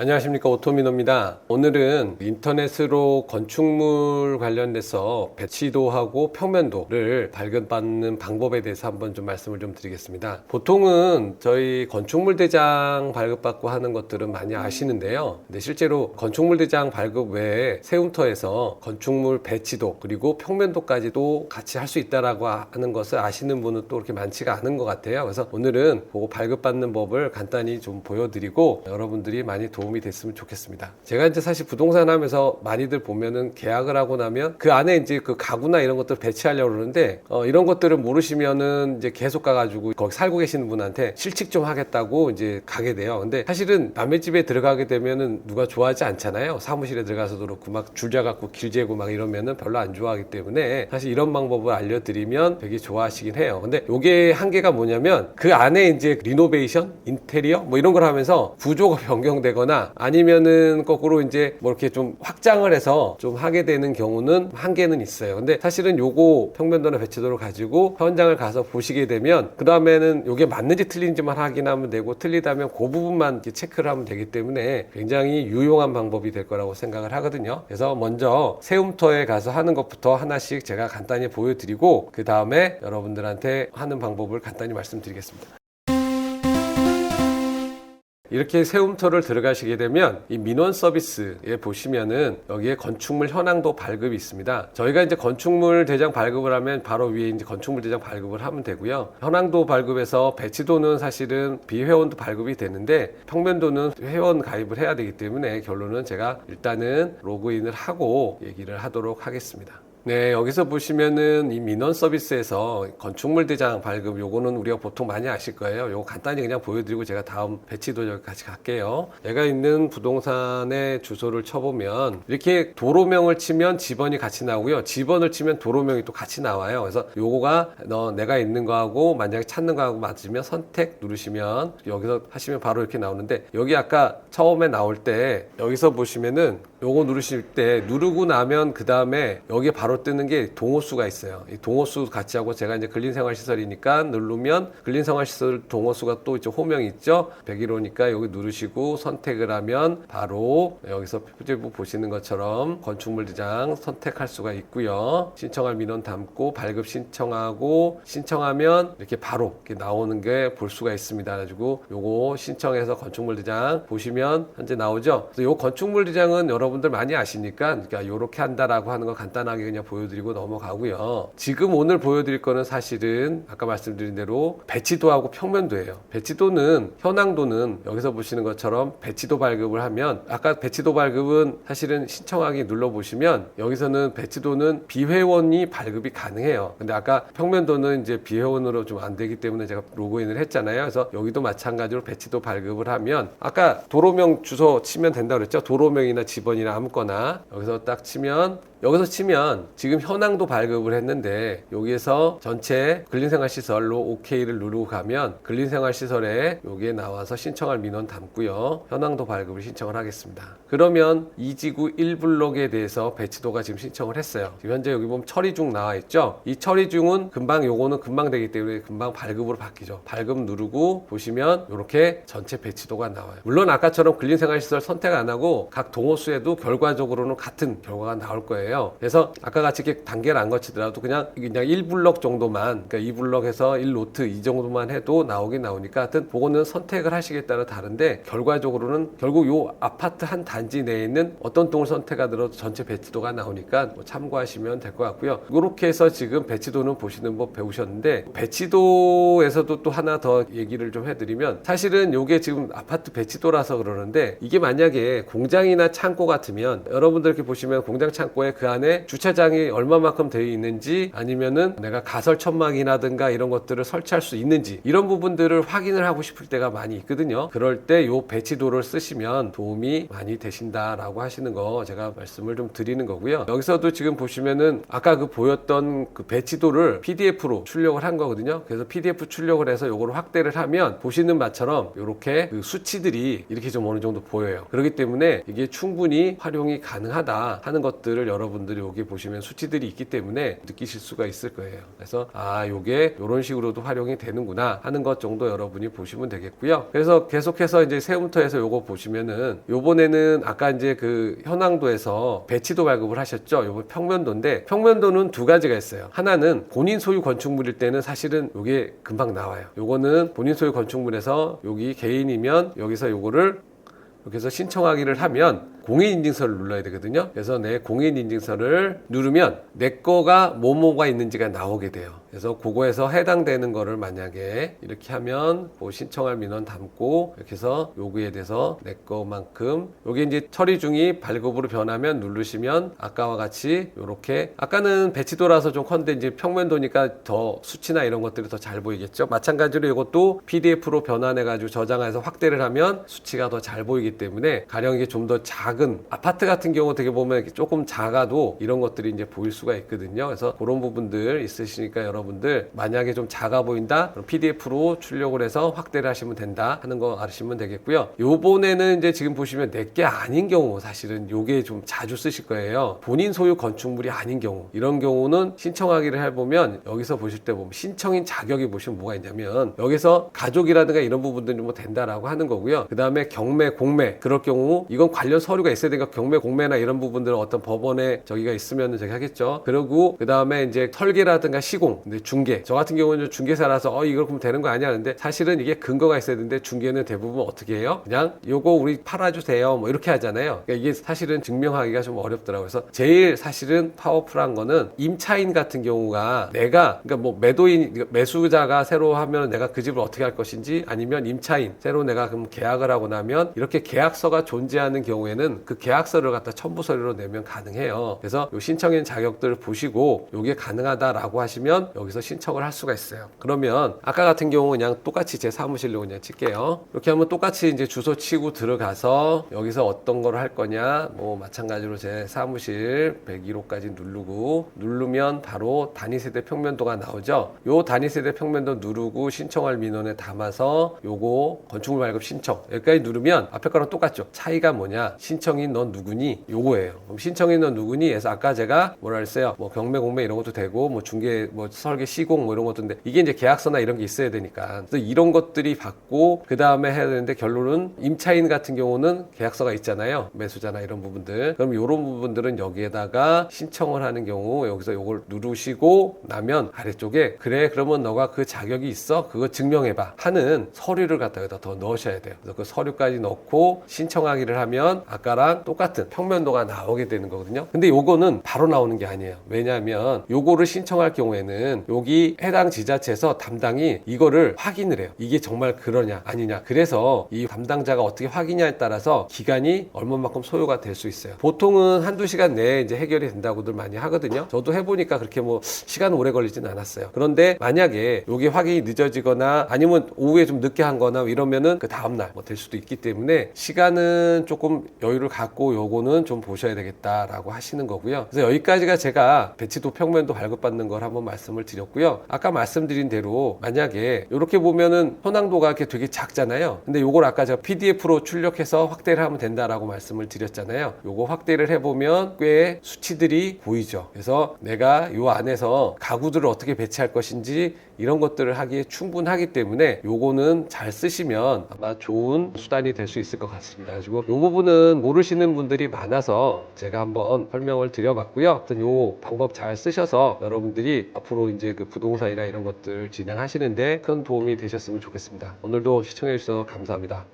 안녕하십니까 오토미노입니다. 오늘은 인터넷으로 건축물 관련돼서 배치도하고 평면도를 발견받는 방법에 대해서 한번 좀 말씀을 좀 드리겠습니다. 보통은 저희 건축물 대장 발급받고 하는 것들은 많이 아시는데요. 근데 실제로 건축물 대장 발급 외에 세움터에서 건축물 배치도 그리고 평면도까지도 같이 할 수 있다라고 하는 것을 아시는 분은 또 그렇게 많지가 않은 것 같아요. 그래서 오늘은 그거 발급받는 법을 간단히 좀 보여드리고 여러분들이 많이 도움 이 됐으면 좋겠습니다. 제가 이제 사실 부동산 하면서 많이들 보면은 계약을 하고 나면 그 안에 이제 그 가구나 이런 것들 배치하려고 그러는데 어, 이런 것들을 모르시면은 이제 계속 가가지고 거기 살고 계시는 분한테 실측 좀 하겠다고 이제 가게 돼요. 근데 사실은 남의 집에 들어가게 되면은 누가 좋아하지 않잖아요. 사무실에 들어가서도 그렇고 막 줄자 갖고 길 재고 막 이러면은 별로 안 좋아하기 때문에 사실 이런 방법을 알려드리면 되게 좋아하시긴 해요. 근데 요게 한계가 뭐냐면 그 안에 이제 리노베이션, 인테리어 뭐 이런 걸 하면서 구조가 변경되거나 아니면은 거꾸로 이제 뭐 이렇게 좀 확장을 해서 좀 하게 되는 경우는 한계는 있어요. 근데 사실은 요거 평면도나 배치도를 가지고 현장을 가서 보시게 되면 그 다음에는 요게 맞는지 틀린지만 확인하면 되고 틀리다면 그 부분만 체크를 하면 되기 때문에 굉장히 유용한 방법이 될 거라고 생각을 하거든요. 그래서 먼저 세움터에 가서 하는 것부터 하나씩 제가 간단히 보여드리고 그 다음에 여러분들한테 하는 방법을 간단히 말씀드리겠습니다. 이렇게 세움터를 들어가시게 되면 이 민원 서비스에 보시면은 여기에 건축물 현황도 발급이 있습니다. 저희가 이제 건축물 대장 발급을 하면 바로 위에 이제 건축물 대장 발급을 하면 되고요. 현황도 발급에서 배치도는 사실은 비회원도 발급이 되는데 평면도는 회원 가입을 해야 되기 때문에 결론은 제가 일단은 로그인을 하고 얘기를 하도록 하겠습니다. 네, 여기서 보시면은 이 민원 서비스에서 건축물 대장 발급 요거는 우리가 보통 많이 아실 거예요. 요거 간단히 그냥 보여드리고 제가 다음 배치도 여기 같이 갈게요. 내가 있는 부동산의 주소를 쳐보면 이렇게 도로명을 치면 집원이 같이 나오고요. 집원을 치면 도로명이 또 같이 나와요. 그래서 요거가 너 내가 있는 거하고 만약에 찾는 거하고 맞으면 선택 누르시면 여기서 하시면 바로 이렇게 나오는데 여기 아까 처음에 나올 때 여기서 보시면은 요거 누르실 때 누르고 나면 그 다음에 여기에 바로 뜨는 게 동호수가 있어요. 이 동호수 같이 하고 제가 이제 근린생활시설이니까 누르면 근린생활시설 동호수가 또 이제 호명이 있죠. 101호니까 여기 누르시고 선택을 하면 바로 여기서 표제부 보시는 것처럼 건축물 대장 선택할 수가 있고요. 신청할 민원 담고 발급 신청하고 신청하면 이렇게 바로 이렇게 나오는 게 볼 수가 있습니다. 가지고 요거 신청해서 건축물 대장 보시면 현재 나오죠. 요 건축물 대장은 여러 분들 많이 아시니까 그러니까 요렇게 한다라고 하는 거 간단하게 그냥 보여드리고 넘어가고요. 지금 오늘 보여드릴 거는 사실은 아까 말씀드린 대로 배치도하고 평면도예요. 배치도는 현황도는 여기서 보시는 것처럼 배치도 발급을 하면 아까 배치도 발급은 사실은 신청하기 눌러 보시면 여기서는 배치도는 비회원이 발급이 가능해요. 근데 아까 평면도는 이제 비회원으로 좀 안 되기 때문에 제가 로그인을 했잖아요. 그래서 여기도 마찬가지로 배치도 발급을 하면 아까 도로명 주소 치면 된다 그랬죠. 도로명이나 집원 이나 아무거나 여기서 딱 치면 여기서 치면 지금 현황도 발급을 했는데 여기에서 전체 근린생활시설로 OK를 누르고 가면 근린생활시설에 여기에 나와서 신청할 민원 담고요. 현황도 발급을 신청을 하겠습니다. 그러면 이 지구 1블록에 대해서 배치도가 지금 신청을 했어요. 지금 현재 여기 보면 처리 중 나와 있죠. 이 처리 중은 금방 요거는 금방 되기 때문에 금방 발급으로 바뀌죠. 발급 누르고 보시면 이렇게 전체 배치도가 나와요. 물론 아까처럼 근린생활시설 선택 안 하고 각 동호수에도 결과적으로는 같은 결과가 나올 거예요. 그래서 아까 같이 이렇게 단계를 안 거치더라도 그냥 그냥 1블럭 정도만 그러니까 2블럭에서 1노트 이 정도만 해도 나오긴 나오니까 하여튼 그거는 선택을 하시기에 따라 다른데 결과적으로는 결국 요 아파트 한 단지 내에 있는 어떤 동을 선택하더라도 전체 배치도가 나오니까 뭐 참고하시면 될 것 같고요. 이렇게 해서 지금 배치도는 보시는 법 배우셨는데 배치도에서도 또 하나 더 얘기를 좀 해드리면 사실은 요게 지금 아파트 배치도라서 그러는데 이게 만약에 공장이나 창고 같으면 여러분들 이렇게 보시면 공장 창고에 그 안에 주차장이 얼마만큼 되어 있는지 아니면은 내가 가설 천막이라든가 이런 것들을 설치할 수 있는지 이런 부분들을 확인을 하고 싶을 때가 많이 있거든요. 그럴 때 요 배치도를 쓰시면 도움이 많이 되신다라고 하시는 거 제가 말씀을 좀 드리는 거고요. 여기서도 지금 보시면은 아까 그 보였던 그 배치도를 PDF로 출력을 한 거거든요. 그래서 PDF 출력을 해서 요거를 확대를 하면 보시는 바처럼 이렇게 그 수치들이 이렇게 좀 어느 정도 보여요. 그렇기 때문에 이게 충분히 활용이 가능하다 하는 것들을 여러분 여러분들이 여기 보시면 수치들이 있기 때문에 느끼실 수가 있을 거예요. 그래서 아, 요게 이런 식으로도 활용이 되는구나 하는 것 정도 여러분이 보시면 되겠고요. 그래서 계속해서 이제 세움터에서 요거 보시면은 요번에는 아까 이제 그 현황도에서 배치도 발급을 하셨죠. 요번 평면도인데 평면도는 두 가지가 있어요. 하나는 본인 소유 건축물일 때는 사실은 요게 금방 나와요. 요거는 본인 소유 건축물에서 여기 개인이면 여기서 요거를 이렇게 해서 신청하기를 하면 공인인증서를 눌러야 되거든요. 그래서 내 공인인증서를 누르면 내 거가 뭐뭐가 있는지가 나오게 돼요. 그래서 그거에서 해당되는 거를 만약에 이렇게 하면 뭐 신청할 민원 담고 이렇게 해서 요구에 대해서 내 거만큼 여기 이제 처리 중이 발급으로 변하면 누르시면 아까와 같이 요렇게 아까는 배치도라서 좀 컨데 이제 평면도니까 더 수치나 이런 것들이 더 잘 보이겠죠. 마찬가지로 이것도 PDF로 변환해 가지고 저장해서 확대를 하면 수치가 더 잘 보이기 때문에 가령 이게 좀 더 작은 아파트 같은 경우 되게 보면 이렇게 조금 작아도 이런 것들이 이제 보일 수가 있거든요. 그래서 그런 부분들 있으시니까 여러분 들 만약에 좀 작아 보인다 그럼 PDF로 출력을 해서 확대를 하시면 된다 하는 거 아시면 되겠고요. 요번에는 이제 지금 보시면 내게 아닌 경우 사실은 요게 좀 자주 쓰실 거예요. 본인 소유 건축물이 아닌 경우 이런 경우는 신청하기를 해보면 여기서 보실 때 보면 신청인 자격이 보시면 뭐가 있냐면 여기서 가족이라든가 이런 부분들이 뭐 된다라고 하는 거고요. 그 다음에 경매, 공매 그럴 경우 이건 관련 서류가 있어야 되니까 경매, 공매나 이런 부분들은 어떤 법원에 저기가 있으면 저기 하겠죠. 그리고 그 다음에 이제 설계라든가 시공, 근데 중개 저 같은 경우는 중개사라서 어 이걸 그럼 되는 거 아니야 하는데 사실은 이게 근거가 있어야 되는데 중개는 대부분 어떻게 해요? 그냥 요거 우리 팔아주세요 뭐 이렇게 하잖아요. 그러니까 이게 사실은 증명하기가 좀 어렵더라고요. 그래서 제일 사실은 파워풀한 거는 임차인 같은 경우가 내가 그러니까 뭐 매도인 그러니까 매수자가 새로 하면 내가 그 집을 어떻게 할 것인지 아니면 임차인 새로 내가 그럼 계약을 하고 나면 이렇게 계약서가 존재하는 경우에는 그 계약서를 갖다 첨부 서류로 내면 가능해요. 그래서 요 신청인 자격들 을 보시고 요게 가능하다라고 하시면 여기서 신청을 할 수가 있어요. 그러면 아까 같은 경우 그냥 똑같이 제 사무실로 그냥 칠게요. 이렇게 하면 똑같이 이제 주소 치고 들어가서 여기서 어떤 걸 할 거냐 뭐 마찬가지로 제 사무실 101호까지 누르고 누르면 바로 단위 세대 평면도가 나오죠. 요 단위 세대 평면도 누르고 신청할 민원에 담아서 요거 건축물 발급 신청 여기까지 누르면 앞에 거랑 똑같죠. 차이가 뭐냐? 신청인 넌 누구니? 요거예요. 그럼 신청인 넌 누구니? 해서 아까 제가 뭐라 했어요? 뭐 경매 공매 이런 것도 되고 뭐 중개 뭐 설계 시공 뭐 이런 것도인데 이게 이제 계약서나 이런 게 있어야 되니까 그래서 이런 것들이 받고 그 다음에 해야 되는데 결론은 임차인 같은 경우는 계약서가 있잖아요. 매수자나 이런 부분들. 그럼 이런 부분들은 여기에다가 신청을 하는 경우 여기서 요걸 누르시고 나면 아래쪽에 그래 그러면 너가 그 자격이 있어 그거 증명해봐 하는 서류를 갖다가 더 넣으셔야 돼요. 그래서 그 서류까지 넣고 신청하기를 하면 아까랑 똑같은 평면도가 나오게 되는 거거든요. 근데 요거는 바로 나오는 게 아니에요. 왜냐하면 요거를 신청할 경우에는 여기 해당 지자체에서 담당이 이거를 확인을 해요. 이게 정말 그러냐 아니냐. 그래서 이 담당자가 어떻게 확인냐에 따라서 기간이 얼마만큼 소요가 될 수 있어요. 보통은 한두 시간 내에 이제 해결이 된다고들 많이 하거든요. 저도 해보니까 그렇게 뭐 시간 오래 걸리진 않았어요. 그런데 만약에 요게 확인이 늦어지거나 아니면 오후에 좀 늦게 한 거나 이러면은 그 다음날 뭐 될 수도 있기 때문에 시간은 조금 여유를 갖고 요거는 좀 보셔야 되겠다라고 하시는 거고요. 그래서 여기까지가 제가 배치도 평면도 발급받는 걸 한번 말씀을 드렸고요. 아까 말씀드린 대로 만약에 이렇게 보면은 현황도가 이렇게 되게 작잖아요. 근데 요걸 아까 제가 PDF로 출력해서 확대를 하면 된다라고 말씀을 드렸잖아요. 요거 확대를 해보면 꽤 수치들이 보이죠. 그래서 내가 요 안에서 가구들을 어떻게 배치할 것인지 이런 것들을 하기에 충분하기 때문에 요거는 잘 쓰시면 아마 좋은 수단이 될 수 있을 것 같습니다. 가지고 요 부분은 모르시는 분들이 많아서 제가 한번 설명을 드려봤고요. 하여튼 요 방법 잘 쓰셔서 여러분들이 앞으로 이제 그 부동산이나 이런 것들 진행하시는데 큰 도움이 되셨으면 좋겠습니다. 오늘도 시청해 주셔서 감사합니다.